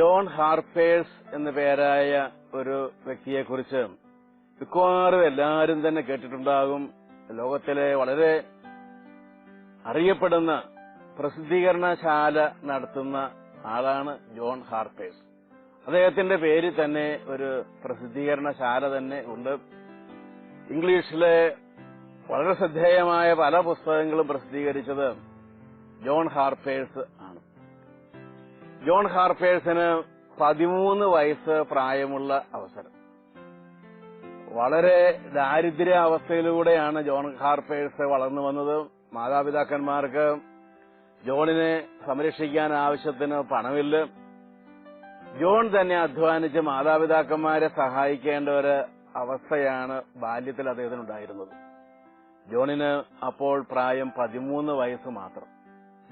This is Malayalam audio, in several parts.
ജോൺ ഹാർപേഴ്സ് എന്ന പേരായ ഒരു വ്യക്തിയെക്കുറിച്ച് മിക്കവാറും എല്ലാവരും തന്നെ കേട്ടിട്ടുണ്ടാകും. ലോകത്തിലെ വളരെ അറിയപ്പെടുന്ന പ്രസിദ്ധീകരണശാല നടത്തുന്ന ആളാണ് ജോൺ ഹാർപേഴ്സ് അദ്ദേഹത്തിന്റെ പേര് തന്നെ ഒരു പ്രസിദ്ധീകരണശാല തന്നെ ഉണ്ട്. ഇംഗ്ലീഷിലെ വളരെ ശ്രദ്ധേയമായ പല പുസ്തകങ്ങളും പ്രസിദ്ധീകരിച്ചത് ജോൺ ഹാർപ്പേഴ്സ് ആണ് ജോൺ ഹാർപ്പേഴ്സിന് പതിമൂന്ന് വയസ്സ് പ്രായമുള്ള അവസരം. വളരെ ദാരിദ്ര്യ അവസ്ഥയിലൂടെയാണ് ജോൺ ഹാർപ്പേഴ്സ് വളർന്നു വന്നത്. മാതാപിതാക്കന്മാർക്ക് ജോണിനെ സംരക്ഷിക്കാൻ ആവശ്യത്തിന് പണമില്ല. ജോൺ തന്നെ അധ്വാനിച്ച് മാതാപിതാക്കന്മാരെ സഹായിക്കേണ്ട ഒരു അവസ്ഥയാണ് ബാല്യത്തിൽ അദ്ദേഹത്തിനുണ്ടായിരുന്നത്. ജോണിന് അപ്പോൾ പ്രായം പതിമൂന്ന് വയസ്സ് മാത്രം.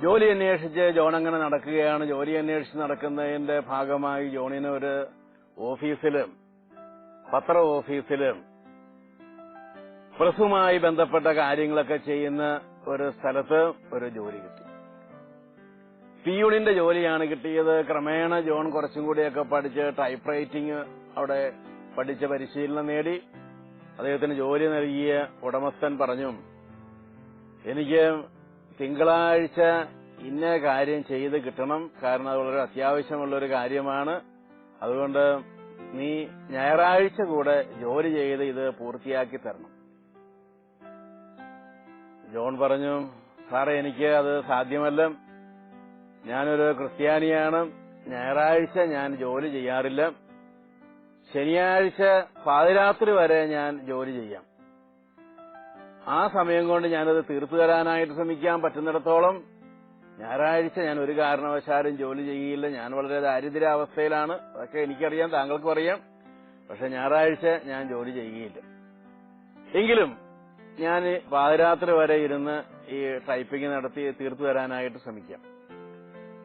ജോലി അന്വേഷിച്ച് ജോൺ അങ്ങനെ നടക്കുകയാണ്. ജോലി അന്വേഷിച്ച് നടക്കുന്നതിന്റെ ഭാഗമായി ജോണിന് ഒരു ഓഫീസിലും പത്ര ഓഫീസിലും പ്രസുമായി ബന്ധപ്പെട്ട കാര്യങ്ങളൊക്കെ ചെയ്യുന്ന ഒരു സ്ഥലത്ത് ഒരു ജോലി കിട്ടി. പിയൂണിന്റെ ജോലിയാണ് കിട്ടിയത്. ക്രമേണ ജോൺ കുറച്ചും കൂടിയൊക്കെ പഠിച്ച് ടൈപ്പ് റൈറ്റിംഗ് അവിടെ പഠിച്ച പരിശീലനം നേടി. അദ്ദേഹത്തിന് ജോലി നൽകിയ ഉടമസ്ഥൻ പറഞ്ഞു എനിക്ക് തിങ്കളാഴ്ച ഇന്ന കാര്യം ചെയ്ത് കിട്ടണം. കാരണം അത് വളരെ അത്യാവശ്യമുള്ള ഒരു കാര്യമാണ്. അതുകൊണ്ട് നീ ഞായറാഴ്ച കൂടെ ജോലി ചെയ്ത് ഇത് പൂർത്തിയാക്കി തരണം. ജോൺ പറഞ്ഞു സാറേ എനിക്ക് അത് സാധ്യമല്ല. ഞാനൊരു ക്രിസ്ത്യാനിയാണ്. ഞായറാഴ്ച ഞാൻ ജോലി ചെയ്യാറില്ല. ശനിയാഴ്ച പാതിരാത്രി വരെ ഞാൻ ജോലി ചെയ്യാം. ആ സമയം കൊണ്ട് ഞാനത് തീർത്തു തരാനായിട്ട് ശ്രമിക്കാൻ പറ്റുന്നിടത്തോളം ഞായറാഴ്ച ഞാൻ ഒരു കാരണവശാലും ജോലി ചെയ്യില്ല. ഞാൻ വളരെ ദാരിദ്ര്യാവസ്ഥയിലാണ്. അതൊക്കെ എനിക്കറിയാം താങ്കൾക്കും അറിയാം. പക്ഷെ ഞായറാഴ്ച ഞാൻ ജോലി ചെയ്യുകയില്ല എങ്കിലും ഞാൻ പാതിരാത്രി വരെ ഇരുന്ന് ഈ ടൈപ്പിംഗ് നടത്തി തീർത്തു തരാനായിട്ട് ശ്രമിക്കാം.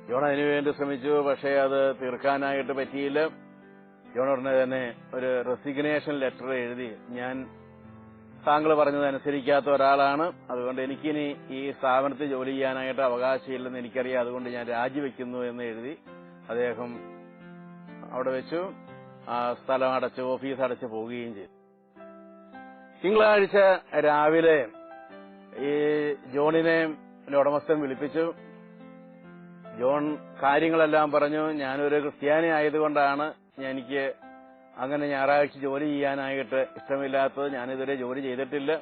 ജോൺ അതിനുവേണ്ടി ശ്രമിച്ചു പക്ഷേ അത് തീർക്കാനായിട്ട് പറ്റിയില്ല. ജോൺ ഉടനെ തന്നെ ഒരു റെസിഗ്നേഷൻ ലെറ്റർ എഴുതി ഞാൻ താങ്കൾ പറഞ്ഞത് അനുസരിക്കാത്ത ഒരാളാണ്. അതുകൊണ്ട് എനിക്കിനി ഈ സ്ഥാപനത്തിൽ ജോലി ചെയ്യാനായിട്ട് അവകാശമില്ലെന്ന് എനിക്കറിയാം. അതുകൊണ്ട് ഞാൻ രാജിവെക്കുന്നു എന്ന് എഴുതി അദ്ദേഹം അവിടെ വെച്ചു. സ്ഥലം അടച്ച് ഓഫീസ് അടച്ച് പോവുകയും ചെയ്തു. തിങ്കളാഴ്ച രാവിലെ ഈ ജോണിനെ ഉടമസ്ഥൻ വിളിപ്പിച്ചു. ജോൺ കാര്യങ്ങളെല്ലാം പറഞ്ഞു. ഞാനൊരു ക്രിസ്ത്യാനി ആയതുകൊണ്ടാണ് എനിക്ക് അങ്ങനെ ഞായറാഴ്ച ജോലി ചെയ്യാനായിട്ട് ഇഷ്ടമില്ലാത്തത് ഞാനിതുവരെ ജോലി ചെയ്തിട്ടില്ല.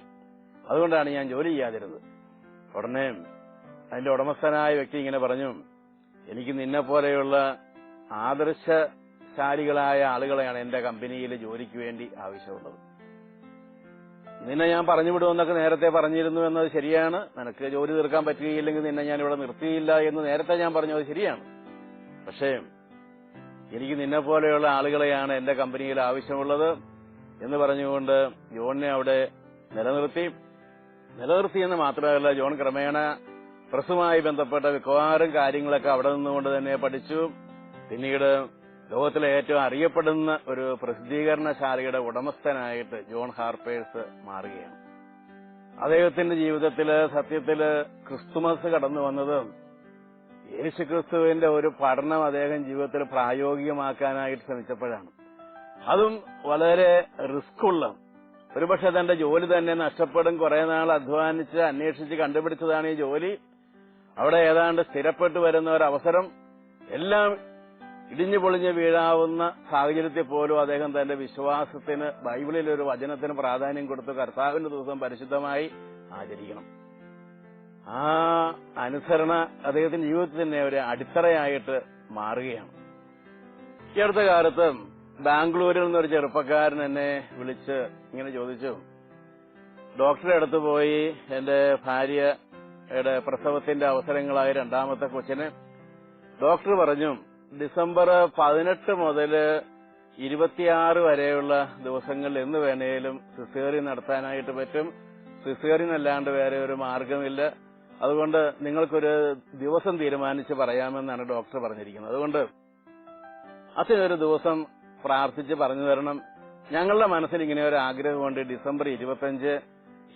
അതുകൊണ്ടാണ് ഞാൻ ജോലി ചെയ്യാതിരുന്നത്. ഉടനെ അതിന്റെ ഉടമസ്ഥനായ വ്യക്തി ഇങ്ങനെ പറഞ്ഞു എനിക്ക് നിന്നെ പോലെയുള്ള ആദർശശാലികളായ ആളുകളെയാണ് എന്റെ കമ്പനിയിൽ ജോലിക്ക് വേണ്ടി ആവശ്യമുള്ളത്. നിന്നെ ഞാൻ പറഞ്ഞു വിടുമെന്നൊക്കെ നേരത്തെ പറഞ്ഞിരുന്നു എന്നത് ശരിയാണ്. നിനക്ക് ജോലി തീർക്കാൻ പറ്റുകയില്ലെങ്കിൽ നിന്നെ ഞാൻ ഇവിടെ നിർത്തിയില്ല എന്ന് നേരത്തെ ഞാൻ പറഞ്ഞത് ശരിയാണ്. പക്ഷേ എനിക്ക് നിന്നെ പോലെയുള്ള ആളുകളെയാണ് എന്റെ കമ്പനിയിൽ ആവശ്യമുള്ളത് എന്ന് പറഞ്ഞുകൊണ്ട് ജോണിനെ അവിടെ നിലനിർത്തി. നിലനിർത്തിയെന്ന് മാത്രമല്ല ജോൺ ക്രമേണ പ്രസുമായി ബന്ധപ്പെട്ട മിക്കവാറും കാര്യങ്ങളൊക്കെ അവിടെ നിന്നുകൊണ്ട് തന്നെ പഠിച്ചു. പിന്നീട് ലോകത്തിലെ ഏറ്റവും അറിയപ്പെടുന്ന ഒരു പ്രസിദ്ധീകരണശാലയുടെ ഉടമസ്ഥനായിട്ട് ജോൺ ഹാർപ്പേഴ്സ് മാറുകയാണ്. അദ്ദേഹത്തിന്റെ ജീവിതത്തിൽ സത്യത്തിൽ ക്രിസ്തുമസ് കടന്നു വന്നത് യേശുക്രിസ്തുവിന്റെ ഒരു പഠനം അദ്ദേഹം ജീവിതത്തിൽ പ്രായോഗികമാക്കാനായിട്ട് ശ്രമിച്ചപ്പോഴാണ്. അതും വളരെ റിസ്ക് ഉള്ള ഒരുപക്ഷെ തന്റെ ജോലി തന്നെ നഷ്ടപ്പെടും. കുറെ നാൾ അധ്വാനിച്ച് അന്വേഷിച്ച് കണ്ടുപിടിച്ചതാണ് ഈ ജോലി. അവിടെ ഏതാണ്ട് സ്ഥിരപ്പെട്ടു വരുന്ന ഒരു അവസരം എല്ലാം ഇടിഞ്ഞു പൊളിഞ്ഞ് വീഴാവുന്ന സാഹചര്യത്തിൽ പോലും അദ്ദേഹം തന്റെ വിശ്വാസത്തിന് ബൈബിളിൽ ഒരു വചനത്തിന് പ്രാധാന്യം കൊടുത്ത് കർത്താവിന്റെ ദിവസം പരിശുദ്ധമായി ആചരിക്കണം. ആ അനുസരണ അദ്ദേഹത്തിന്റെ ജീവിതത്തിൽ തന്നെ ഒരു അടിത്തറയായിട്ട് മാറുകയാണ്. ഈ അടുത്ത കാലത്ത് ബാംഗ്ലൂരിൽ നിന്നൊരു ചെറുപ്പക്കാരൻ എന്നെ വിളിച്ച് ഇങ്ങനെ ചോദിച്ചു ഡോക്ടറെ അടുത്ത് പോയി എന്റെ ഭാര്യയുടെ പ്രസവത്തിന്റെ അവസരങ്ങളായ രണ്ടാമത്തെ കൊച്ചിന് ഡോക്ടർ പറഞ്ഞു ഡിസംബർ പതിനെട്ട് മുതൽ ഇരുപത്തിയാറ് വരെയുള്ള ദിവസങ്ങളിൽ എന്ന് വേണേലും സിസേറി നടത്താനായിട്ട് പറ്റും. സിസേറിനല്ലാണ്ട് വേറെ ഒരു മാർഗമില്ല അതുകൊണ്ട് നിങ്ങൾക്കൊരു ദിവസം തീരുമാനിച്ച് പറയാമെന്നാണ് ഡോക്ടർ പറഞ്ഞിരിക്കുന്നത്. അതുകൊണ്ട് അച്ഛനൊരു ദിവസം പ്രാർത്ഥിച്ച് പറഞ്ഞു തരണം. ഞങ്ങളുടെ മനസ്സിൽ ഇങ്ങനെ ഒരു ആഗ്രഹമുണ്ട് ഡിസംബർ ഇരുപത്തഞ്ച്.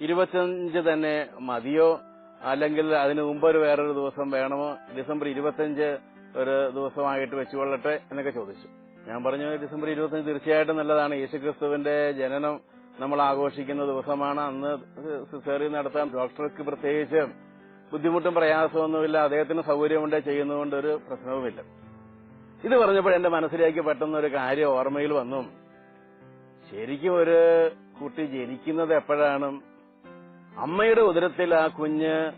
ഇരുപത്തഞ്ച് തന്നെ മതിയോ? അല്ലെങ്കിൽ അതിന് മുമ്പ് ഒരു വേറൊരു ദിവസം വേണമോ? ഡിസംബർ ഇരുപത്തഞ്ച് ഒരു ദിവസമായിട്ട് വെച്ചുകൊള്ളട്ടെ എന്നൊക്കെ ചോദിച്ചു. ഞാൻ പറഞ്ഞു ഡിസംബർ ഇരുപത്തഞ്ച് തീർച്ചയായിട്ടും നല്ലതാണ്. യേശുക്രിസ്തുവിന്റെ ജനനം നമ്മൾ ആഘോഷിക്കുന്ന ദിവസമാണ്. അന്ന് സിസേറിയ നടത്താൻ ഡോക്ടർക്ക് പ്രത്യേകിച്ച് ബുദ്ധിമുട്ടും പ്രയാസമൊന്നുമില്ല. അദ്ദേഹത്തിന് സൗകര്യമുണ്ട് ചെയ്യുന്നതുകൊണ്ട് ഒരു പ്രശ്നവുമില്ല. ഇത് പറഞ്ഞപ്പോൾ എന്റെ മനസ്സിലേക്ക് പെട്ടെന്ന് ഒരു കാര്യം ഓർമ്മയിൽ വന്നു. ശരിക്കും ഒരു കുട്ടി ജനിക്കുന്നത് എപ്പോഴാണ്? അമ്മയുടെ ഉദരത്തിൽ ആ കുഞ്ഞ്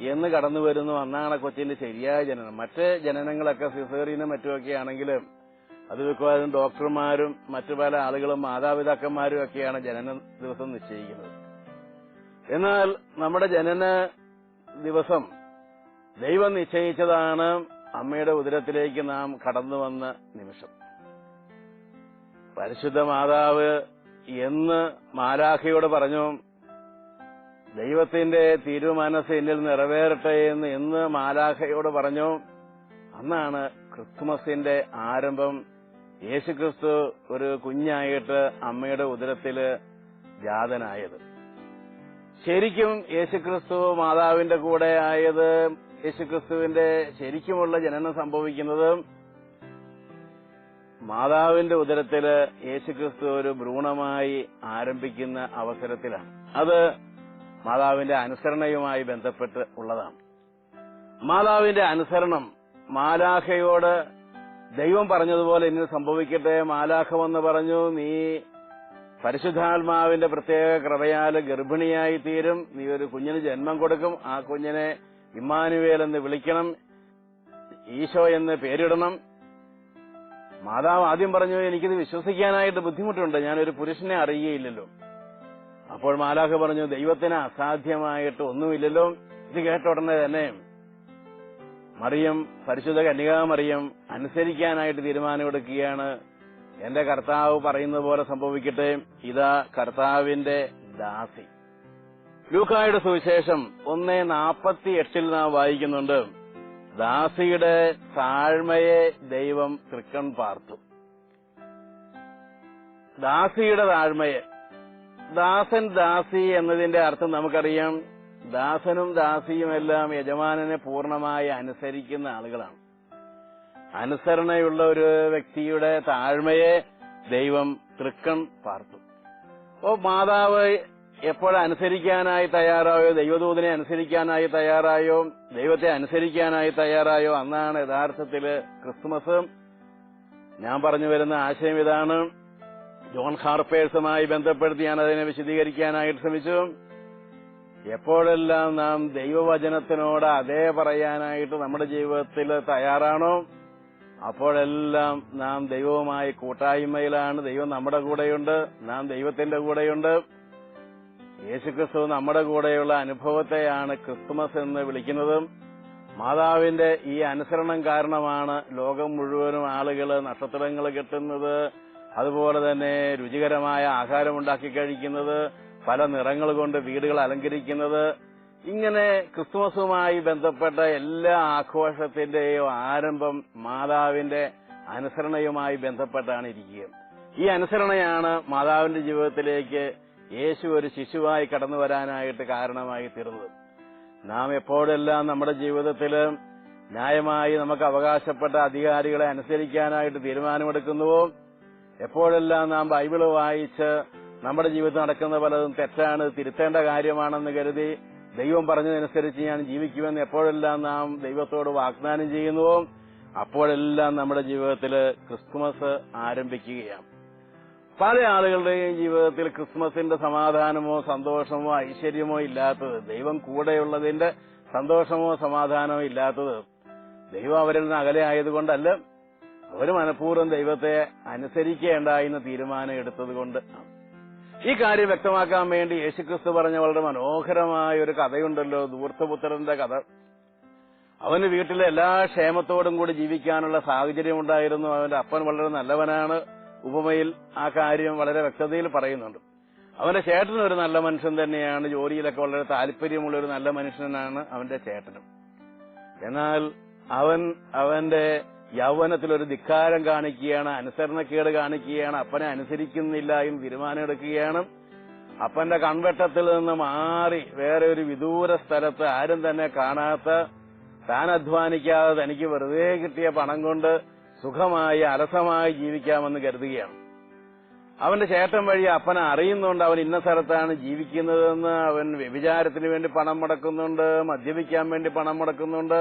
എന്ന് കടന്നു വരുന്നു. അന്നാണ് കൊച്ചിന്റെ ശരിയായ ജനനം. മറ്റ് ജനനങ്ങളൊക്കെ സിസേറിയനും മറ്റുമൊക്കെ ആണെങ്കിൽ അത് മിക്കവാറും ഡോക്ടർമാരും മറ്റു പല ആളുകളും മാതാപിതാക്കന്മാരും ഒക്കെയാണ് ജനന ദിവസം നിശ്ചയിക്കുന്നത്. എന്നാൽ നമ്മുടെ ജനന ദിവസം ദൈവം നിശ്ചയിച്ചതാണ് അമ്മയുടെ ഉദരത്തിലേക്ക് നാം കടന്നു വന്ന നിമിഷം. പരിശുദ്ധ മാതാവ് എന്ന് മാലാഖയോട് പറഞ്ഞു ദൈവത്തിന്റെ തീരുമാനസ് എന്നിൽ നിറവേറട്ടെ എന്ന് എന്ന് മാലാഖയോട് പറഞ്ഞു. അന്നാണ് ക്രിസ്തുമസിന്റെ ആരംഭം. യേശുക്രിസ്തു ഒരു കുഞ്ഞായിട്ട് അമ്മയുടെ ഉദരത്തിൽ ജാതനായത്. ശരിക്കും യേശുക്രിസ്തു മാതാവിന്റെ കൂടെ ആയത് യേശുക്രിസ്തുവിന്റെ ശരിക്കുമുള്ള ജനനം സംഭവിക്കുന്നത് മാതാവിന്റെ ഉദരത്തിൽ യേശുക്രിസ്തു ഒരു ഭ്രൂണമായി ആരംഭിക്കുന്ന അവസരത്തിലാണ്. അത് മാതാവിന്റെ അനുസരണയുമായി ബന്ധപ്പെട്ട് ഉള്ളതാണ്. മാതാവിന്റെ അനുസരണം മാലാഖയോട് ദൈവം പറഞ്ഞതുപോലെ ഇന്ന് സംഭവിക്കട്ടെ മാലാഖമെന്ന് പറഞ്ഞു നീ പരിശുദ്ധാത്മാവിന്റെ പ്രത്യേക കൃപയാൽ ഗർഭിണിയായി തീരും നീ ഒരു കുഞ്ഞിന് ജന്മം കൊടുക്കും. ആ കുഞ്ഞിനെ ഇമ്മാനുവേൽ എന്ന് വിളിക്കണം. ഈശോ എന്ന് പേരിടണം. മാതാവ് ആദ്യം പറഞ്ഞു എനിക്കിത് വിശ്വസിക്കാനായിട്ട് ബുദ്ധിമുട്ടുണ്ട്. ഞാനൊരു പുരുഷനെ അറിയുകയില്ലല്ലോ. അപ്പോൾ മാലാഖ പറഞ്ഞു ദൈവത്തിന് അസാധ്യമായിട്ട് ഒന്നുമില്ലല്ലോ. ഇത് കേട്ട ഉടനെ തന്നെ മറിയം പരിശുദ്ധ കന്യകാമറിയം അനുസരിക്കാനായിട്ട് തീരുമാനമെടുക്കുകയാണ്. എന്റെ കർത്താവ് പറയുന്നത് പോലെ സംഭവിക്കട്ടെ. ഇതാ കർത്താവിന്റെ ദാസി. ലൂക്കായുടെ സുവിശേഷം ഒന്ന് നാപ്പത്തി എട്ടിൽ നാം വായിക്കുന്നുണ്ട്. ദാസിയുടെ താഴ്മയെ ദൈവം തൃക്കൺ പാർത്തു. ദാസിയുടെ താഴ്മയെ. ദാസൻ ദാസി എന്നതിന്റെ അർത്ഥം നമുക്കറിയാം. ദാസനും ദാസിയുമെല്ലാം യജമാനനെ പൂർണമായി അനുസരിക്കുന്ന ആളുകളാണ്. അനുസരണയുള്ള ഒരു വ്യക്തിയുടെ താഴ്മയെ ദൈവം തൃക്കൺ പാർത്തു. അപ്പോ മാതാവ് എപ്പോഴനുസരിക്കാനായി തയ്യാറായോ ദൈവദൂതനെ അനുസരിക്കാനായി തയ്യാറായോ ദൈവത്തെ അനുസരിക്കാനായി തയ്യാറായോ അന്നാണ് യഥാർത്ഥത്തിൽ ക്രിസ്മസ് ഞാൻ പറഞ്ഞു വരുന്ന ആശയം ഇതാണ്. ജോൺ ഹാർപ്പേഴ്സുമായി ബന്ധപ്പെടുത്തി ഞാൻ അതിനെ വിശദീകരിക്കാനായിട്ട് ശ്രമിച്ചു. എപ്പോഴെല്ലാം നാം ദൈവവചനത്തിനോട് അതേ പറയാനായിട്ട് നമ്മുടെ ജീവിതത്തിൽ തയ്യാറാണോ? അപ്പോഴെല്ലാം നാം ദൈവവുമായി കൂട്ടായ്മയിലാണ്. ദൈവം നമ്മുടെ കൂടെയുണ്ട്. നാം ദൈവത്തിന്റെ കൂടെയുണ്ട്. യേശുക്രിസ്തു നമ്മുടെ കൂടെയുള്ള അനുഭവത്തെയാണ് ക്രിസ്തുമസ് എന്ന് വിളിക്കുന്നതും. മാതാവിന്റെ ഈ അനുസരണം കാരണമാണ് ലോകം മുഴുവനും ആളുകൾ നക്ഷത്രങ്ങൾ കെട്ടുന്നത്. അതുപോലെ തന്നെ രുചികരമായ ആഹാരം ഉണ്ടാക്കി കഴിക്കുന്നത്. പല നിറങ്ങൾ കൊണ്ട് വീടുകൾ അലങ്കരിക്കുന്നത്. ഇങ്ങനെ ക്രിസ്തുമസുമായി ബന്ധപ്പെട്ട എല്ലാ ആഘോഷത്തിന്റെയും ആരംഭം മാതാവിന്റെ അനുസരണയുമായി ബന്ധപ്പെട്ടാണ് ഇരിക്കുക. ഈ അനുസരണയാണ് മാതാവിന്റെ ജീവിതത്തിലേക്ക് യേശു ഒരു ശിശുവായി കടന്നു വരാനായിട്ട് കാരണമായി തീർന്നത്. നാം എപ്പോഴെല്ലാം നമ്മുടെ ജീവിതത്തിൽ ന്യായമായി നമുക്ക് അവകാശപ്പെട്ട അധികാരികളെ അനുസരിക്കാനായിട്ട് തീരുമാനമെടുക്കുന്നുവോ? എപ്പോഴെല്ലാം നാം ബൈബിൾ വായിച്ച് നമ്മുടെ ജീവിതത്തിൽ നടക്കുന്ന പലതും തെറ്റാണ് തിരുത്തേണ്ട കാര്യമാണെന്ന് കരുതി ദൈവം പറഞ്ഞതനുസരിച്ച് ഞാൻ ജീവിക്കുമെന്ന് എപ്പോഴെല്ലാം നാം ദൈവത്തോട് വാഗ്ദാനം ചെയ്യുന്നുവോ അപ്പോഴെല്ലാം നമ്മുടെ ജീവിതത്തിൽ ക്രിസ്മസ് ആരംഭിക്കുകയാണ്. പല ആളുകളുടെയും ജീവിതത്തിൽ ക്രിസ്മസിന്റെ സമാധാനമോ സന്തോഷമോ ഐശ്വര്യമോ ഇല്ലാത്തത് ദൈവം കൂടെയുള്ളതിന്റെ സന്തോഷമോ സമാധാനമോ ഇല്ലാത്തത് ദൈവം അവരിൽ നിന്ന് അകലെ ആയതുകൊണ്ടല്ല. അവർ മനഃപൂർവം ദൈവത്തെ അനുസരിക്കേണ്ട എന്ന് തീരുമാനം എടുത്തതുകൊണ്ട് ഈ കാര്യം വ്യക്തമാക്കാൻ വേണ്ടി യേശുക്രിസ്തു പറഞ്ഞ വളരെ മനോഹരമായ ഒരു കഥയുണ്ടല്ലോ. ദൂർത്തപുത്രന്റെ കഥ. അവന് വീട്ടിലെ എല്ലാ ക്ഷേമത്തോടും കൂടി ജീവിക്കാനുള്ള സാഹചര്യം ഉണ്ടായിരുന്നു അവന്റെ അപ്പൻ വളരെ നല്ലവനാണ്. ഉപമയിൽ ആ കാര്യം വളരെ വ്യക്തതയിൽ പറയുന്നുണ്ട്. അവന്റെ ചേട്ടൻ ഒരു നല്ല മനുഷ്യൻ തന്നെയാണ്. ജോലിയിലൊക്കെ വളരെ താല്പര്യമുള്ള ഒരു നല്ല മനുഷ്യനാണ് അവന്റെ ചേട്ടനും. എന്നാൽ അവൻ അവന്റെ യൗവനത്തിൽ ഒരു ധിക്കാരം കാണിക്കുകയാണ് അനുസരണക്കേട് കാണിക്കുകയാണ് അപ്പനെ അനുസരിക്കുന്നില്ല എന്ന് തീരുമാനമെടുക്കുകയാണ്. അപ്പന്റെ കൺവെട്ടത്തിൽ നിന്ന് മാറി വേറെ ഒരു വിദൂര സ്ഥലത്ത് ആരും തന്നെ കാണാത്ത താൻ അധ്വാനിക്കാതെ തനിക്ക് വെറുതെ കിട്ടിയ പണം കൊണ്ട് സുഖമായി അലസമായി ജീവിക്കാമെന്ന് കരുതുകയാണ്. അവന്റെ ചേട്ടൻ വഴി അപ്പനെ അറിയുന്നുണ്ട് അവൻ ഇന്ന സ്ഥലത്താണ് ജീവിക്കുന്നതെന്ന് അവൻ വ്യഭിചാരത്തിന് വേണ്ടി പണം മുടക്കുന്നുണ്ട് മദ്യപിക്കാൻ വേണ്ടി പണം മുടക്കുന്നുണ്ട്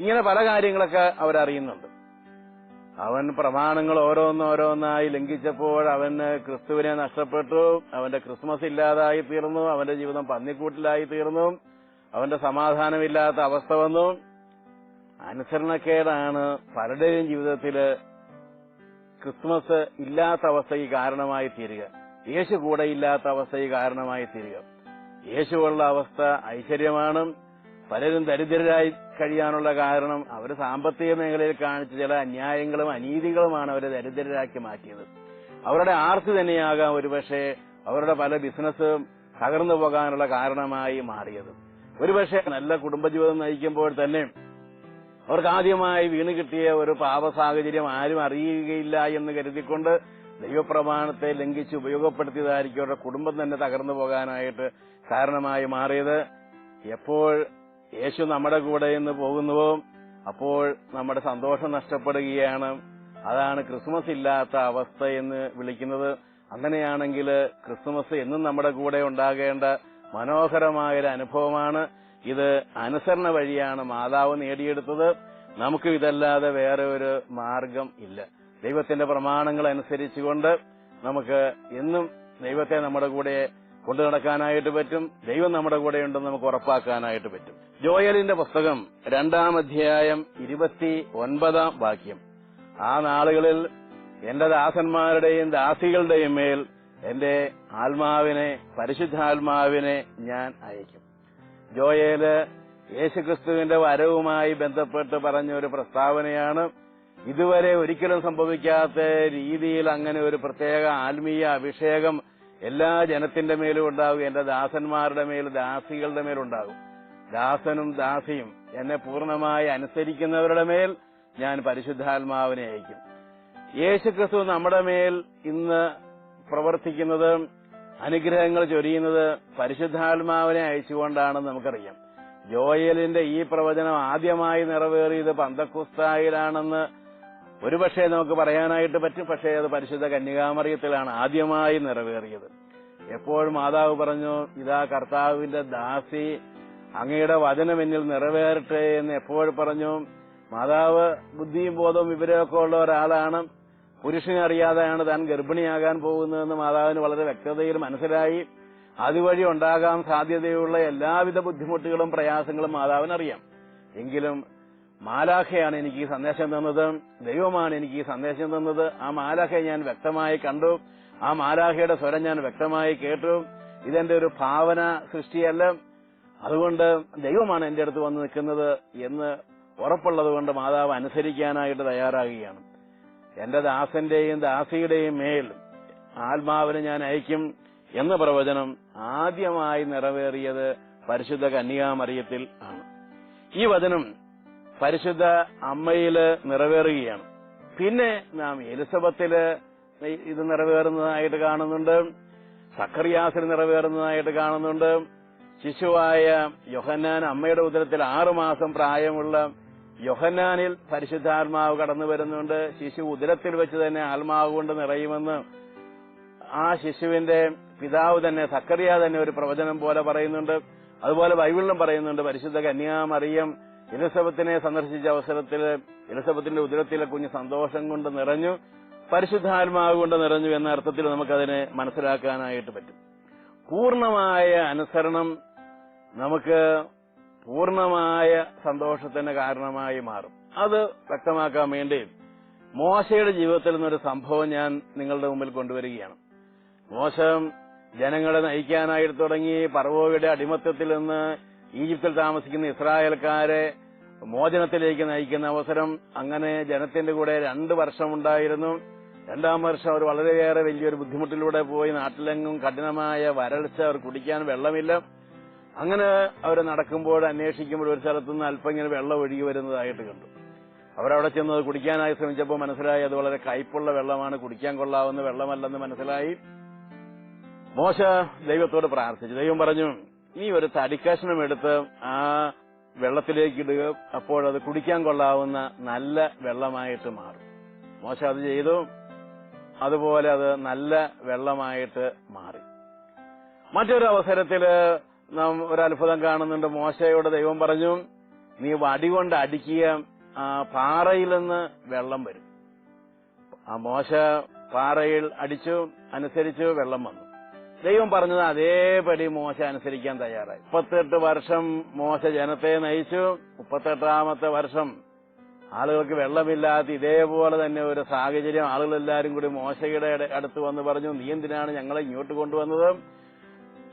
ഇങ്ങനെ പല കാര്യങ്ങളൊക്കെ അവരറിയുന്നുണ്ട്. അവൻ പ്രമാണങ്ങൾ ഓരോന്നോരോന്നായി ലംഘിച്ചപ്പോൾ അവന് ക്രിസ്തുവിനെ നഷ്ടപ്പെട്ടു. അവന്റെ ക്രിസ്മസ് ഇല്ലാതായി തീർന്നു. അവന്റെ ജീവിതം പന്നിക്കൂട്ടിലായി തീർന്നു. അവന്റെ സമാധാനമില്ലാത്ത അവസ്ഥ വന്നു. അനുസരണക്കേടാണ് പലരുടെയും ജീവിതത്തിൽ ക്രിസ്മസ് ഇല്ലാത്ത അവസ്ഥയ്ക്ക് കാരണമായി തീരുക. യേശു കൂടെ ഇല്ലാത്ത അവസ്ഥയ്ക്ക് കാരണമായി തീരുക. യേശുവുള്ള അവസ്ഥ ഐശ്വര്യമാണ്. പലരും ദരിദ്രരായി കഴിയാനുള്ള കാരണം അവർ സാമ്പത്തിക മേഖലയിൽ കാണിച്ച ചില അന്യായങ്ങളും അനീതികളുമാണ് അവരെ ദരിദ്രരാക്കി മാറ്റിയത്. അവരുടെ ആർത്തി തന്നെയാകാം ഒരുപക്ഷെ അവരുടെ പല ബിസിനസ്സും തകർന്നു പോകാനുള്ള കാരണമായി മാറിയത്. ഒരുപക്ഷെ നല്ല കുടുംബജീവിതം നയിക്കുമ്പോൾ തന്നെ അവർക്ക് ആദ്യമായി വീണ് കിട്ടിയ ഒരു പാപ സാഹചര്യം ആരും അറിയുകയില്ല എന്ന് കരുതിക്കൊണ്ട് ദൈവപ്രമാണത്തെ ലംഘിച്ച് ഉപയോഗപ്പെടുത്തിയതായിരിക്കും അവരുടെ കുടുംബം തന്നെ തകർന്നു പോകാനായിട്ട് കാരണമായി മാറിയത്. എപ്പോൾ യേശു നമ്മുടെ കൂടെ നിന്ന് പോകുന്നുവോ? അപ്പോൾ നമ്മുടെ സന്തോഷം നഷ്ടപ്പെടുകയാണ്. അതാണ് ക്രിസ്മസ് ഇല്ലാത്ത അവസ്ഥ എന്ന് വിളിക്കുന്നത്. അങ്ങനെയാണെങ്കിൽ ക്രിസ്മസ് എന്നും നമ്മുടെ കൂടെ ഉണ്ടാകേണ്ട മനോഹരമായൊരു അനുഭവമാണ്. ഇത് അനുസരണ വഴിയാണ് മാതാവ് നേടിയെടുത്തത്. നമുക്ക് ഇതല്ലാതെ വേറെ ഒരു മാർഗം ഇല്ല. ദൈവത്തിന്റെ പ്രമാണങ്ങൾ അനുസരിച്ചുകൊണ്ട് നമുക്ക് എന്നും ദൈവത്തെ നമ്മുടെ കൂടെ കൊണ്ടു നടക്കാനായിട്ട് പറ്റും. ദൈവം നമ്മുടെ കൂടെ ഉണ്ടെന്ന് നമുക്ക് ഉറപ്പാക്കാനായിട്ട് പറ്റും. ജോയലിന്റെ പുസ്തകം രണ്ടാം അധ്യായം ഇരുപത്തി ഒൻപതാം വാക്യം. ആ നാളുകളിൽ എന്റെ ദാസന്മാരുടെയും ദാസികളുടെയും മേൽ എന്റെ ആത്മാവിനെ പരിശുദ്ധാത്മാവിനെ ഞാൻ അയക്കും. ജോയേൽ യേശുക്രിസ്തുവിന്റെ വരവുമായി ബന്ധപ്പെട്ട് പറഞ്ഞ ഒരു പ്രസ്താവനയാണ്. ഇതുവരെ ഒരിക്കലും സംഭവിക്കാത്ത രീതിയിൽ അങ്ങനെ ഒരു പ്രത്യേക ആത്മീയ അഭിഷേകം എല്ലാ ജനത്തിന്റെ മേലും ഉണ്ടാകും എന്റെ ദാസന്മാരുടെ മേൽ ദാസികളുടെ മേലുണ്ടാകും ദാസനും ദാസിയും എന്നെ പൂർണമായി അനുസരിക്കുന്നവരുടെ മേൽ ഞാൻ പരിശുദ്ധാത്മാവിനെ അയക്കും. യേശുക്രിസ്തു നമ്മുടെ മേൽ ഇന്ന് പ്രവർത്തിക്കുന്നത് അനുഗ്രഹങ്ങൾ ചൊരിയുന്നത് പരിശുദ്ധാത്മാവിനെ അയച്ചുകൊണ്ടാണെന്ന് നമുക്കറിയാം. ജോയലിന്റെ ഈ പ്രവചനം ആദ്യമായി നിറവേറിയത് പന്തക്കുസ്തായിലാണെന്ന് ഒരുപക്ഷെ നമുക്ക് പറയാനായിട്ട് പറ്റും പക്ഷേ അത് പരിശുദ്ധ കന്യകാമറിയത്തിലാണ് ആദ്യമായി നിറവേറിയത്. എപ്പോഴും മാതാവ് പറഞ്ഞു ഇതാ കർത്താവിന്റെ ദാസി അങ്ങയുടെ വചനം എന്നിൽ നിറവേറട്ടെ എന്ന് എപ്പോഴും പറഞ്ഞു മാതാവ് ബുദ്ധിയും ബോധവും വിവരമൊക്കെ ഉള്ള ഒരാളാണ് പുരുഷനെ അറിയാതെയാണ് താൻ ഗർഭിണിയാകാൻ പോകുന്നതെന്ന് മാതാവിന് വളരെ വ്യക്തതയിൽ മനസ്സിലായി. അതുവഴി ഉണ്ടാകാൻ സാധ്യതയുള്ള എല്ലാവിധ ബുദ്ധിമുട്ടുകളും പ്രയാസങ്ങളും മാതാവിനറിയാം. എങ്കിലും മാലാഖയാണ് എനിക്ക് ഈ സന്ദേശം തന്നത്. ദൈവമാണ് എനിക്ക് ഈ സന്ദേശം തന്നത്. ആ മാലാഖയെ ഞാൻ വ്യക്തമായി കണ്ടു. ആ മാലാഖയുടെ സ്വരം ഞാൻ വ്യക്തമായി കേട്ടു. ഇതെന്റെ ഒരു ഭാവന സൃഷ്ടിയല്ല. അതുകൊണ്ട് ദൈവമാണ് എന്റെ അടുത്ത് വന്ന് നിൽക്കുന്നത് എന്ന് ഉറപ്പുള്ളതുകൊണ്ട് മാതാവ് അനുസരിക്കാനായിട്ട് തയ്യാറാകുകയാണ്. എന്റെ ദാസന്റെയും ദാസിയുടെയും മേൽ ആത്മാവിനെ ഞാൻ അയക്കും എന്ന പ്രവചനം ആദ്യമായി നിറവേറിയത് പരിശുദ്ധ കന്യാമറിയത്തിൽ ആണ്. ഈ വചനം പരിശുദ്ധ അമ്മയിൽ നിറവേറുകയാണ്. പിന്നെ നാം എലിസബത്തിൽ ഇത് നിറവേറുന്നതായിട്ട് കാണുന്നുണ്ട്. സക്കറിയാസിൽ നിറവേറുന്നതായിട്ട് കാണുന്നുണ്ട്. ശിശുവായ യൊഹന്നാൻ അമ്മയുടെ ഉദരത്തിൽ ആറുമാസം പ്രായമുള്ള യൊഹന്നാനിൽ പരിശുദ്ധാത്മാവ് കടന്നു വരുന്നുണ്ട്. ശിശു ഉദരത്തിൽ വെച്ച് തന്നെ ആത്മാവ് കൊണ്ട് നിറയുമെന്ന് ആ ശിശുവിന്റെ പിതാവ് തന്നെ സക്കറിയ തന്നെ ഒരു പ്രവചനം പോലെ പറയുന്നുണ്ട്. അതുപോലെ ബൈബിളിലും പറയുന്നുണ്ട് പരിശുദ്ധ കന്യാമറിയം എലിസബത്തിനെ സന്ദർശിച്ച അവസരത്തിൽ എലിസബത്തിന്റെ ഉദരത്തിലെ കുഞ്ഞ് സന്തോഷം കൊണ്ട് നിറഞ്ഞു പരിശുദ്ധാത്മാവ് കൊണ്ട് നിറഞ്ഞു എന്ന അർത്ഥത്തിൽ നമുക്കതിനെ മനസ്സിലാക്കാനായിട്ട് പറ്റും. പൂർണമായ അനുസരണം നമുക്ക് പൂർണമായ സന്തോഷത്തിന് കാരണമായി മാറും. അത് വ്യക്തമാക്കാൻ വേണ്ടി മോശയുടെ ജീവിതത്തിൽ നിന്നൊരു സംഭവം ഞാൻ നിങ്ങളുടെ മുമ്പിൽ കൊണ്ടുവരികയാണ്. മോശം ജനങ്ങളെ നയിക്കാനായിട്ട് തുടങ്ങി പറവോയുടെ അടിമത്തത്തിൽ നിന്ന് ഈജിപ്തിൽ താമസിക്കുന്ന ഇസ്രായേൽക്കാരെ മോചനത്തിലേക്ക് നയിക്കുന്ന അവസരം അങ്ങനെ ജനത്തിന്റെ കൂടെ രണ്ട് വർഷമുണ്ടായിരുന്നു. രണ്ടാം വർഷം അവർ വളരെയേറെ വലിയൊരു ബുദ്ധിമുട്ടിലൂടെ പോയി. നാട്ടിലെങ്ങും കഠിനമായ വരൾച്ച അവർ കുടിക്കാൻ വെള്ളമില്ല. അങ്ങനെ അവർ നടക്കുമ്പോൾ അന്വേഷിക്കുമ്പോൾ ഒരു സ്ഥലത്തുനിന്ന് അല്പം ഇങ്ങനെ വെള്ളം ഒഴുകി വരുന്നതായിട്ട് കണ്ടു. അവരവിടെ ചെന്ന് അത് കുടിക്കാനായി ശ്രമിച്ചപ്പോൾ മനസ്സിലായി അത് വളരെ കയ്പുള്ള വെള്ളമാണ്. കുടിക്കാൻ കൊള്ളാവുന്ന വെള്ളമല്ലെന്ന് മനസ്സിലായി. മോശ ദൈവത്തോട് പ്രാർത്ഥിച്ചു. ദൈവം പറഞ്ഞു നീ ഒരു തടിക്കഷ്ണം എടുത്ത് ആ വെള്ളത്തിലേക്ക് ഇടുക അപ്പോഴത് കുടിക്കാൻ കൊള്ളാവുന്ന നല്ല വെള്ളമായിട്ട് മാറും. മോശ അത് ചെയ്തു അതുപോലെ അത് നല്ല വെള്ളമായിട്ട് മാറി. മറ്റൊരു അവസരത്തിൽ നാം ഒരു അത്ഭുതം കാണുന്നുണ്ട്. മോശയോട് ദൈവം പറഞ്ഞു നീ വടി കൊണ്ട് അടിക്കുക പാറയിൽ നിന്ന് വെള്ളം വരും. ആ മോശ പാറയിൽ അടിച്ചു അനുസരിച്ചു വെള്ളം വന്നു. ദൈവം പറഞ്ഞത് അതേപടി മോശ അനുസരിക്കാൻ തയ്യാറായി. മുപ്പത്തെട്ട് വർഷം മോശ ജനത്തെ നയിച്ചു. മുപ്പത്തെട്ടാമത്തെ വർഷം ആളുകൾക്ക് വെള്ളമില്ലാത്ത ഇതേപോലെ തന്നെ ഒരു സാഹചര്യം ആളുകളെല്ലാരും കൂടി മോശയുടെ അടുത്ത് വന്ന് പറഞ്ഞു നീ എന്തിനാണ് ഞങ്ങളെ ഇങ്ങോട്ട് കൊണ്ടുവന്നത്?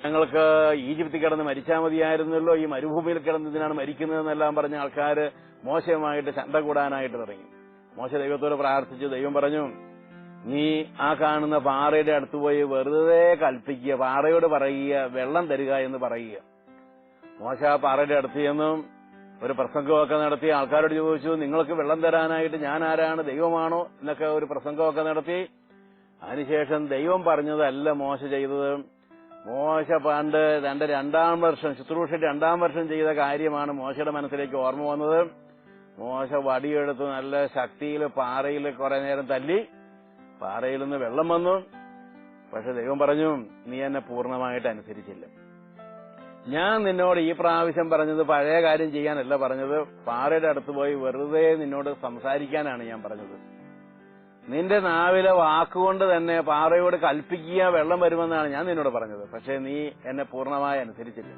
ഞങ്ങൾക്ക് ഈജിപ്തിൽ കിടന്ന് മരിച്ചാൽ മതിയായിരുന്നല്ലോ. ഈ മരുഭൂമിയിൽ കിടന്നതിനാണ് മരിക്കുന്നതെന്നെല്ലാം പറഞ്ഞ ആൾക്കാർ മോശമായിട്ട് ചണ്ട കൂടാനായിട്ട് തുടങ്ങി. മോശ ദൈവത്തോട് പ്രാർത്ഥിച്ചു ദൈവം പറഞ്ഞു നീ ആ കാണുന്ന പാറയുടെ അടുത്ത് പോയി വെറുതെ കൽപ്പിക്കുക. പാറയോട് പറയുക വെള്ളം തരിക എന്ന് പറയുക. മോശ ആ പാറയുടെ അടുത്ത് ചെന്നും ഒരു പ്രസംഗമൊക്കെ നടത്തി ആൾക്കാരോട് ചോദിച്ചു നിങ്ങൾക്ക് വെള്ളം തരാനായിട്ട് ഞാൻ ആരാണ്? ദൈവമാണോ? എന്നൊക്കെ ഒരു പ്രസംഗമൊക്കെ നടത്തി. അതിനുശേഷം ദൈവം പറഞ്ഞതല്ല മോശ ചെയ്തത്. മോശ പണ്ട് തന്റെ രണ്ടാം വർഷം ശുശ്രൂഷ രണ്ടാം വർഷം ചെയ്ത കാര്യമാണ് മോശയുടെ മനസ്സിലേക്ക് ഓർമ്മ വന്നത്. മോശ വടിയെടുത്ത് നല്ല ശക്തിയിൽ പാറയിൽ കുറെ നേരം തല്ലി പാറയിൽ നിന്ന് വെള്ളം വന്നു. പക്ഷെ ദൈവം പറഞ്ഞു നീ എന്നെ പൂർണമായിട്ട് അനുസരിച്ചില്ല. ഞാൻ നിന്നോട് ഈ പ്രാവശ്യം പറഞ്ഞത് പഴയ കാര്യം ചെയ്യാനല്ല പറഞ്ഞത്. പാറയുടെ അടുത്ത് പോയി വെറുതെ നിന്നോട് സംസാരിക്കാനാണ് ഞാൻ പറഞ്ഞത്. നിന്റെ നാവിലെ വാക്കുകൊണ്ട് തന്നെ പാറയോട് കൽപ്പിക്കുക വെള്ളം വരുമെന്നാണ് ഞാൻ നിന്നോട് പറഞ്ഞത്. പക്ഷെ നീ എന്നെ പൂർണമായി അനുസരിച്ചില്ല.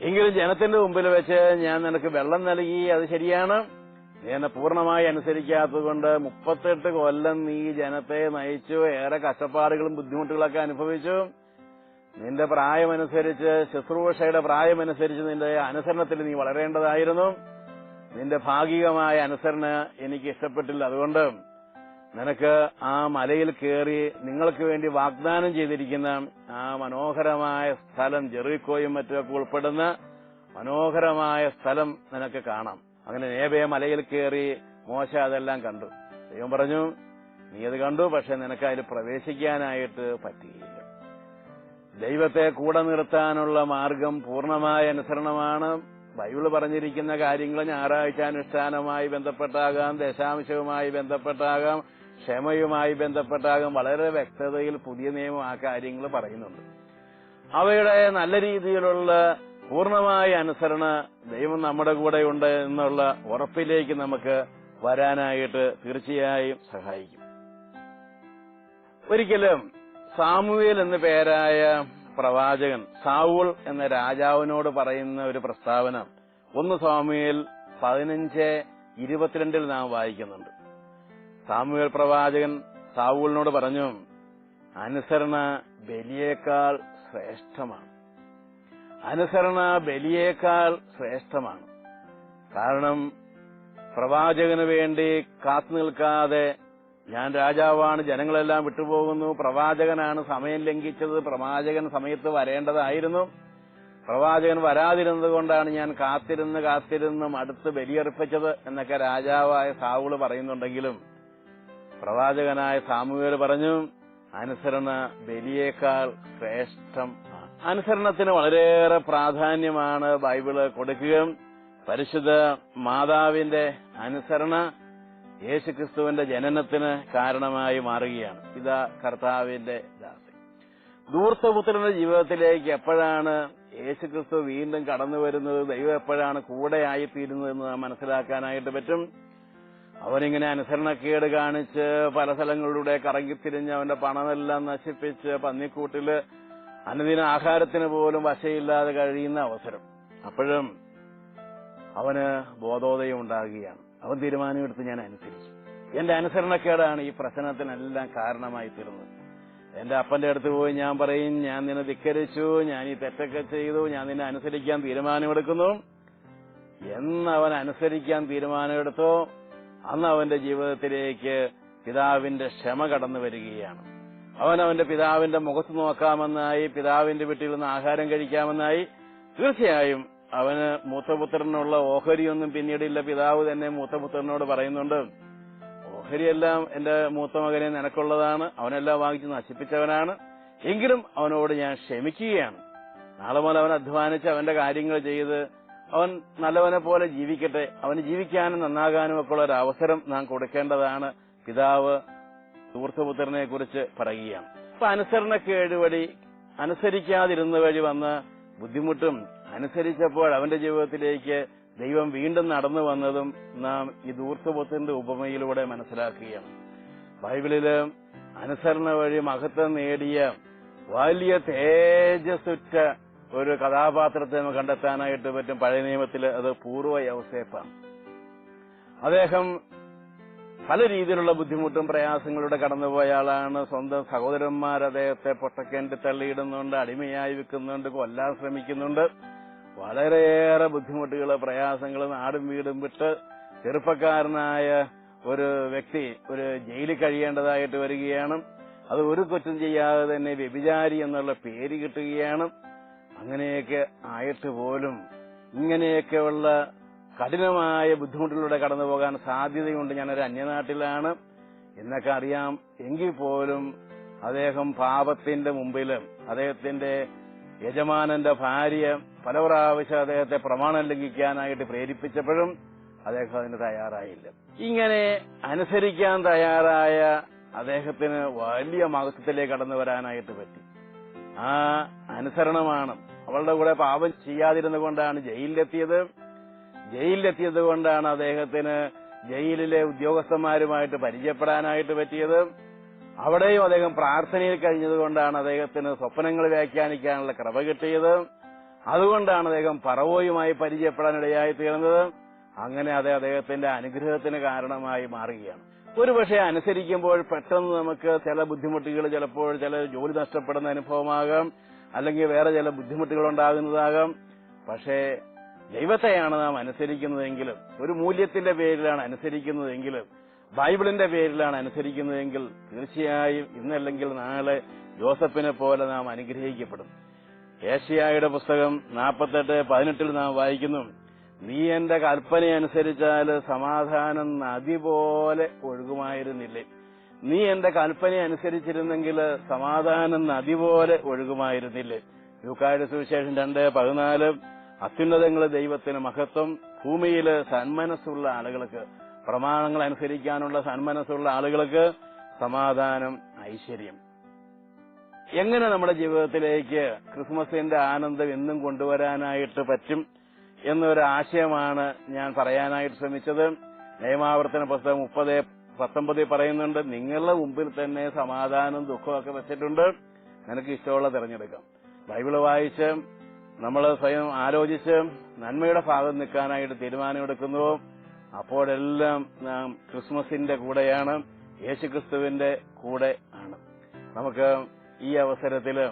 എങ്കിലും ജനത്തിന്റെ മുമ്പിൽ വെച്ച് ഞാൻ നിനക്ക് വെള്ളം നൽകി അത് ശരിയാണ്. നീ എന്നെ പൂർണമായി അനുസരിക്കാത്തതുകൊണ്ട് മുപ്പത്തെട്ട് കൊല്ലം നീ ജനത്തെ നയിച്ചു. ഏറെ കഷ്ടപ്പാടുകളും ബുദ്ധിമുട്ടുകളൊക്കെ അനുഭവിച്ചു. നിന്റെ പ്രായമനുസരിച്ച് ശുശ്രൂഷയുടെ പ്രായമനുസരിച്ച് നിന്റെ അനുസരണത്തിൽ നീ വളരേണ്ടതായിരുന്നു. നിന്റെ ഭാഗികമായ അനുസരണ എനിക്ക് ഇഷ്ടപ്പെട്ടില്ല. അതുകൊണ്ട് നിനക്ക് ആ മലയിൽ കയറി നിങ്ങൾക്ക് വേണ്ടി വാഗ്ദാനം ചെയ്തിരിക്കുന്ന ആ മനോഹരമായ സ്ഥലം ജെറിക്കോയും മറ്റുമൊക്കെ ഉൾപ്പെടുന്ന മനോഹരമായ സ്ഥലം നിനക്ക് കാണാം. അങ്ങനെ നേബയെ മലയിൽ കയറി മോശ അതെല്ലാം കണ്ടു. ദൈവം പറഞ്ഞു നീ അത് കണ്ടു പക്ഷെ നിനക്ക് അതിൽ പ്രവേശിക്കാനായിട്ട് പറ്റുകയില്ല ദൈവത്തെ കൂടെ നിർത്താനുള്ള മാർഗം പൂർണമായ അനുസരണമാണ്. ബൈബിൾ പറഞ്ഞിരിക്കുന്ന കാര്യങ്ങൾ ഞായറാഴ്ച അനുഷ്ഠാനവുമായി ബന്ധപ്പെട്ടാകാം ദശാംശവുമായി ബന്ധപ്പെട്ടാകാം ക്ഷമയുമായി ബന്ധപ്പെട്ടാകാം. വളരെ വ്യക്തതയിൽ പുതിയ നിയമം ആ കാര്യങ്ങൾ പറയുന്നുണ്ട്. അവയുടെ നല്ല രീതിയിലുള്ള പൂർണമായ അനുസരണ ദൈവം നമ്മുടെ കൂടെ ഉണ്ട് എന്നുള്ള ഉറപ്പിലേക്ക് നമുക്ക് വരാനായിട്ട് തീർച്ചയായും സഹായിക്കും. ഒരിക്കലും സാമുവേൽ എന്ന പേരായ പ്രവാചകൻ സാവൂൾ എന്ന രാജാവിനോട് പറയുന്ന ഒരു പ്രസ്താവന ഒന്ന് സാമുവേൽ പതിനഞ്ച് ഇരുപത്തിരണ്ടിൽ നാം വായിക്കുന്നുണ്ട്. സാമുവേൽ പ്രവാചകൻ സാവൂളിനോട് പറഞ്ഞു അനുസരണ ബലിയേക്കാൾ ശ്രേഷ്ഠമാണ്. അനുസരണ ബലിയേക്കാൾ ശ്രേഷ്ഠമാണ് കാരണം പ്രവാചകന് വേണ്ടി കാത്തു നിൽക്കാതെ ഞാൻ രാജാവാണ് ജനങ്ങളെല്ലാം വിട്ടുപോകുന്നു പ്രവാചകനാണ് സമയം ലംഘിച്ചത് പ്രവാചകൻ സമയത്ത് വരേണ്ടതായിരുന്നു പ്രവാചകൻ വരാതിരുന്നത് കൊണ്ടാണ് ഞാൻ കാത്തിരുന്ന് കാത്തിരുന്നും അടുത്ത് ബലിയർപ്പിച്ചത് എന്നൊക്കെ രാജാവായ സാവുൾ പറയുന്നുണ്ടെങ്കിലും പ്രവാചകനായ സാമുവേൽ പറഞ്ഞു അനുസരണ ബലിയേക്കാൾ ശ്രേഷ്ഠം. അനുസരണത്തിന് വളരെയേറെ പ്രാധാന്യമാണ് ബൈബിൾ കൊടുക്കുകയും പരിശുദ്ധ മാതാവിന്റെ അനുസരണ യേശുക്രിസ്തുവിന്റെ ജനനത്തിന് കാരണമായി മാറുകയാണ്. ഇതാ കർത്താവിന്റെ ദാസൻ. ദൂർത്തപുത്രന്റെ ജീവിതത്തിലേക്ക് എപ്പോഴാണ് യേശുക്രിസ്തു വീണ്ടും കടന്നു വരുന്നത്? ദൈവം എപ്പോഴാണ് കൂടെ ആയിത്തീരുന്നതെന്ന് നാം മനസ്സിലാക്കാനായിട്ട് പറ്റും. അവനിങ്ങനെ അനുസരണക്കേട് കാണിച്ച് പല സ്ഥലങ്ങളിലൂടെ കറങ്ങിത്തിരിഞ്ഞ് അവന്റെ പണമെല്ലാം നശിപ്പിച്ച് പന്നിക്കൂട്ടിൽ അനുദിന ആഹാരത്തിന് പോലും വശയില്ലാതെ കഴിയുന്ന അവസരം. അപ്പോഴും അവന് ബോധോദയം ഉണ്ടാകുകയാണ് അവൻ തീരുമാനമെടുത്ത് ഞാൻ അനുസരിച്ചു. എന്റെ അനുസരണക്കേടാണ് ഈ പ്രശ്നത്തിനെല്ലാം കാരണമായി തീർന്നത്. എന്റെ അപ്പന്റെ അടുത്ത് പോയി ഞാൻ പറയും ഞാൻ നിന്നെ ധിക്കരിച്ചു ഞാൻ ഈ തെറ്റൊക്കെ ചെയ്തു ഞാൻ നിന്നെ അനുസരിക്കാൻ തീരുമാനമെടുക്കുന്നു. എന്ന് അവൻ അനുസരിക്കാൻ തീരുമാനമെടുത്തോ. അന്ന് അവന്റെ ജീവിതത്തിലേക്ക് പിതാവിന്റെ ക്ഷമ കടന്നു വരികയാണ്. അവൻ അവന്റെ പിതാവിന്റെ മുഖത്ത് നോക്കാമെന്നായി പിതാവിന്റെ വീട്ടിൽ നിന്ന് ആഹാരം കഴിക്കാമെന്നായി. തീർച്ചയായും അവന് മൂത്തപുത്രനുള്ള ഓഹരിയൊന്നും പിന്നീടില്ല. പിതാവ് തന്നെ മൂത്തപുത്രനോട് പറയുന്നുണ്ട് ഓഹരിയെല്ലാം എന്റെ മൂത്ത മകനെ നിനക്കുള്ളതാണ്. അവനെല്ലാം വാങ്ങിച്ച് നശിപ്പിച്ചവനാണ്. എങ്കിലും അവനോട് ഞാൻ ക്ഷമിക്കുകയാണ്. നാളെ മുതൽ അവൻ അധ്വാനിച്ച് അവന്റെ കാര്യങ്ങൾ ചെയ്ത് അവൻ നല്ലവനെ പോലെ ജീവിക്കട്ടെ. അവന് ജീവിക്കാനും നന്നാകാനും ഒക്കെ ഉള്ള ഒരു അവസരം നാം കൊടുക്കേണ്ടതാണ്. പിതാവ് സുഹൃത്തുപുത്രനെ കുറിച്ച് പറയുകയാണ്. അപ്പൊ അനുസരണക്കേട് വഴി അനുസരിക്കാതിരുന്ന വഴി വന്ന ബുദ്ധിമുട്ടും അനുസരിച്ചപ്പോൾ അവന്റെ ജീവിതത്തിലേക്ക് ദൈവം വീണ്ടും നടന്നു വന്നതും നാം ഈ ദൂർത്തുപുത്രന്റെ ഉപമയിലൂടെ മനസ്സിലാക്കുകയാണ്. ബൈബിളിൽ അനുസരണ വഴി മഹത്വം നേടിയ വലിയ തേജസ്സുറ്റ ഒരു കഥാപാത്രത്തെ നമുക്ക് കണ്ടെത്താനായിട്ട് പറ്റും. പഴയ നിയമത്തിൽ അത് പൂർവ യൗസേപ്പാണ് അദ്ദേഹം പല രീതിയിലുള്ള ബുദ്ധിമുട്ടും പ്രയാസങ്ങളുടെ കടന്നുപോയ ആളാണ്. സ്വന്തം സഹോദരന്മാർ അദ്ദേഹത്തെ പൊട്ടക്കേണ്ടി തള്ളിയിടുന്നുണ്ട് അടിമയായി വെക്കുന്നുണ്ട് കൊല്ലാൻ ശ്രമിക്കുന്നുണ്ട്. വളരെയേറെ ബുദ്ധിമുട്ടുകൾ പ്രയാസങ്ങൾ നാടും വീടും വിട്ട് ചെറുപ്പക്കാരനായ ഒരു വ്യക്തി ഒരു ജയിലിൽ കഴിയേണ്ടതായിട്ട് വരികയാണ്. അത് ഒരു കുറ്റം ചെയ്യാതെ തന്നെ വ്യഭിചാരി എന്നുള്ള പേര് കിട്ടുകയാണ്. അങ്ങനെയൊക്കെ ആയിട്ട് പോലും ഇങ്ങനെയൊക്കെയുള്ള കഠിനമായ ബുദ്ധിമുട്ടിലൂടെ കടന്നു പോകാൻ സാധ്യതയുണ്ട്. ഞാനൊരു അന്യനാട്ടിലാണ്. എന്നൊക്കെ അറിയാം. എങ്കിൽ പോലും അദ്ദേഹം പാപത്തിന്റെ മുമ്പിൽ അദ്ദേഹത്തിന്റെ യജമാനന്റെ ഭാര്യ പല പ്രാവശ്യം അദ്ദേഹത്തെ പ്രമാണം ലംഘിക്കാനായിട്ട് പ്രേരിപ്പിച്ചപ്പോഴും അദ്ദേഹം അതിന് തയ്യാറായില്ല. ഇങ്ങനെ അനുസരിക്കാൻ തയ്യാറായ അദ്ദേഹത്തിന് വലിയ മഹത്വത്തിലേക്ക് കടന്നു വരാനായിട്ട് പറ്റി. ആ അനുസരണമാണ് അവളുടെ കൂടെ പാപം ചെയ്യാതിരുന്നുകൊണ്ടാണ് ജയിലിലെത്തിയത്. ജയിലിലെത്തിയത് കൊണ്ടാണ് അദ്ദേഹത്തിന് ജയിലിലെ ഉദ്യോഗസ്ഥന്മാരുമായിട്ട് പരിചയപ്പെടാനായിട്ട് പറ്റിയത്. അവിടെയും അദ്ദേഹം പ്രാർത്ഥനയിൽ കഴിഞ്ഞതുകൊണ്ടാണ് അദ്ദേഹത്തിന് സ്വപ്നങ്ങൾ വ്യാഖ്യാനിക്കാനുള്ള കൃപ കിട്ടിയത്. അതുകൊണ്ടാണ് അദ്ദേഹം പറവോയുമായി പരിചയപ്പെടാനിടയായി തീർന്നത്. അങ്ങനെ അത് അദ്ദേഹത്തിന്റെ അനുഗ്രഹത്തിന് കാരണമായി മാറുകയാണ്. ഒരുപക്ഷെ അനുസരിക്കുമ്പോൾ പെട്ടെന്ന് നമുക്ക് ചില ബുദ്ധിമുട്ടുകൾ ചിലപ്പോൾ ചില ജോലി നഷ്ടപ്പെടുന്ന അനുഭവമാകാം. അല്ലെങ്കിൽ വേറെ ചില ബുദ്ധിമുട്ടുകൾ ഉണ്ടാകുന്നതാകാം. പക്ഷേ ദൈവത്തെയാണ് നാം അനുസരിക്കുന്നതെങ്കിലും ഒരു മൂല്യത്തിന്റെ പേരിലാണ് അനുസരിക്കുന്നതെങ്കിലും ബൈബിളിന്റെ പേരിലാണ് അനുസരിക്കുന്നതെങ്കിൽ തീർച്ചയായും ഇന്നല്ലെങ്കിൽ നാളെ ജോസഫിനെ പോലെ നാം അനുഗ്രഹിക്കപ്പെടും. ഏഷ്യായുടെ പുസ്തകം നാൽപ്പത്തെട്ട് പതിനെട്ടിൽ നാം വായിക്കുന്നു നീ എന്റെ കൽപ്പന അനുസരിച്ചാൽ സമാധാനം നദി പോലെ ഒഴുകുമായിരുന്നില്ലേ? നീ എന്റെ കൽപ്പന അനുസരിച്ചിരുന്നെങ്കിൽ സമാധാനം നദി പോലെ ഒഴുകുമായിരുന്നില്ലേ? ലൂക്കായുടെ സുവിശേഷം രണ്ട് പതിനാല് അത്യുന്നതങ്ങൾ ദൈവത്തിന് മഹത്വം ഭൂമിയിൽ സന്മനസ്സുള്ള ആളുകൾക്ക് പ്രമാണങ്ങൾ അനുസരിക്കാനുള്ള സന്മനസ്സുള്ള ആളുകൾക്ക് സമാധാനം ഐശ്വര്യം. എങ്ങനെ നമ്മുടെ ജീവിതത്തിലേക്ക് ക്രിസ്മസിന്റെ ആനന്ദം എന്നും കൊണ്ടുവരാനായിട്ട് പറ്റും എന്നൊരു ആശയമാണ് ഞാൻ പറയാനായിട്ട് ശ്രമിച്ചത്. നിയമാവർത്തന പുസ്തകം മുപ്പത് പത്തൊമ്പതിൽ പറയുന്നുണ്ട് നിങ്ങളുടെ മുമ്പിൽ തന്നെ സമാധാനം ദുഃഖമൊക്കെ വെച്ചിട്ടുണ്ട്. നിനക്ക് ഇഷ്ടമുള്ള തിരഞ്ഞെടുക്കാം. ബൈബിൾ വായിച്ച് നമ്മൾ സ്വയം ആലോചിച്ച് നന്മയുടെ ഭാഗം നിൽക്കാനായിട്ട് തീരുമാനമെടുക്കുന്നുവോ അപ്പോഴെല്ലാം നാം ക്രിസ്മസിന്റെ കൂടെയാണ് യേശുക്രിസ്തുവിന്റെ കൂടെ ആണ്. നമുക്ക് ഈ അവസരത്തിൽ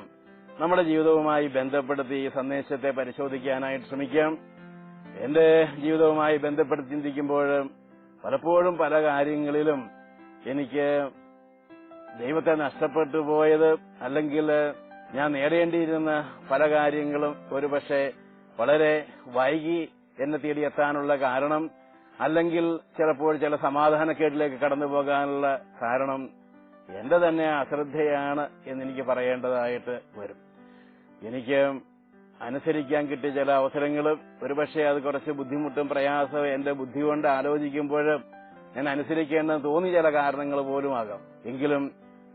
നമ്മുടെ ജീവിതവുമായി ബന്ധപ്പെടുത്തി ഈ സന്ദേശത്തെ പരിശോധിക്കാനായിട്ട് ശ്രമിക്കാം. എന്റെ ജീവിതവുമായി ബന്ധപ്പെടുത്തി ചിന്തിക്കുമ്പോൾ പലപ്പോഴും പല കാര്യങ്ങളിലും എനിക്ക് ദൈവത്തെ നഷ്ടപ്പെട്ടു പോയത് അല്ലെങ്കിൽ ഞാൻ നേടേണ്ടിയിരുന്ന പല കാര്യങ്ങളും ഒരുപക്ഷെ വളരെ വൈകി എന്നെ തേടിയെത്താനുള്ള കാരണം അല്ലെങ്കിൽ ചിലപ്പോൾ ചില സമാധാനക്കേടിലേക്ക് കടന്നു പോകാനുള്ള കാരണം എന്റെ തന്നെ അശ്രദ്ധയാണ് എന്നെനിക്ക് പറയേണ്ടതായിട്ട് വരും. എനിക്ക് അനുസരിക്കാൻ കിട്ടിയ ചില അവസരങ്ങളും ഒരുപക്ഷെ അത് കുറച്ച് ബുദ്ധിമുട്ടും പ്രയാസവും എന്റെ ബുദ്ധി കൊണ്ട് ആലോചിക്കുമ്പോഴും ഞാൻ അനുസരിക്കേണ്ടെന്ന് തോന്നിയ ചില കാരണങ്ങൾ പോലും ആകാം എങ്കിലും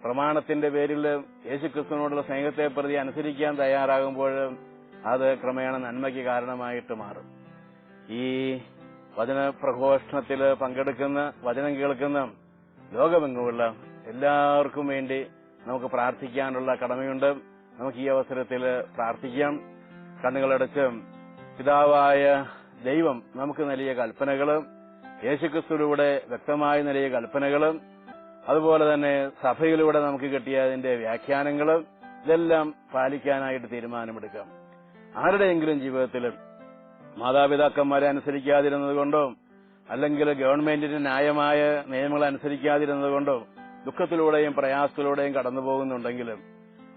പ്രമാണത്തിന്റെ പേരിൽ യേശുക്രിസ്തുവിനോടുള്ള സ്നേഹത്തെ പ്രതി അനുസരിക്കാൻ തയ്യാറാകുമ്പോൾ അത് ക്രമേണ നന്മയ്ക്ക് കാരണമായിട്ട് മാറും. ഈ വചന പ്രഘോഷണത്തിൽ പങ്കെടുക്കുന്ന വചനം കേൾക്കുന്ന ലോകമെങ്ങുമുള്ള എല്ലാവർക്കും വേണ്ടി നമുക്ക് പ്രാർത്ഥിക്കാനുള്ള കടമയുണ്ട്. നമുക്ക് ഈ അവസരത്തിൽ പ്രാർത്ഥിക്കാം. കണ്ണുകളടച്ച് പിതാവായ ദൈവം നമുക്ക് നൽകിയ കൽപ്പനകളും യേശുക്രിസ്തുവിലൂടെ വ്യക്തമായി നൽകിയ കൽപ്പനകൾ അതുപോലെ തന്നെ സഭയിലൂടെ നമുക്ക് കിട്ടിയ അതിന്റെ വ്യാഖ്യാനങ്ങൾ ഇതെല്ലാം പാലിക്കാനായിട്ട് തീരുമാനമെടുക്കാം. ആരുടെയെങ്കിലും ജീവിതത്തിൽ മാതാപിതാക്കന്മാരെ അനുസരിക്കാതിരുന്നത് കൊണ്ടോ അല്ലെങ്കിൽ ഗവൺമെന്റിന്റെ ന്യായമായ നിയമങ്ങൾ അനുസരിക്കാതിരുന്നത് കൊണ്ടോ ദുഃഖത്തിലൂടെയും പ്രയാസത്തിലൂടെയും കടന്നു പോകുന്നുണ്ടെങ്കിലും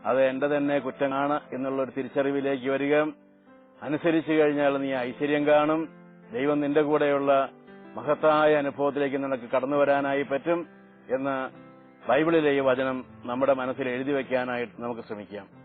അത് എന്റെ തന്നെ കുറ്റമാണ് എന്നുള്ള ഒരു തിരിച്ചറിവിലേക്ക് വരിക. അനുസരിച്ചു കഴിഞ്ഞാൽ നീ ഐശ്വര്യം കാണും. ദൈവം നിന്റെ കൂടെയുള്ള മഹത്തായ അനുഭവത്തിലേക്ക് നിനക്ക് കടന്നു വരാനായി പറ്റും. എന്ന് ബൈബിളിലെ ഈ വചനം നമ്മുടെ മനസ്സിൽ എഴുതി വയ്ക്കാനായിട്ട് നമുക്ക് ശ്രമിക്കാം.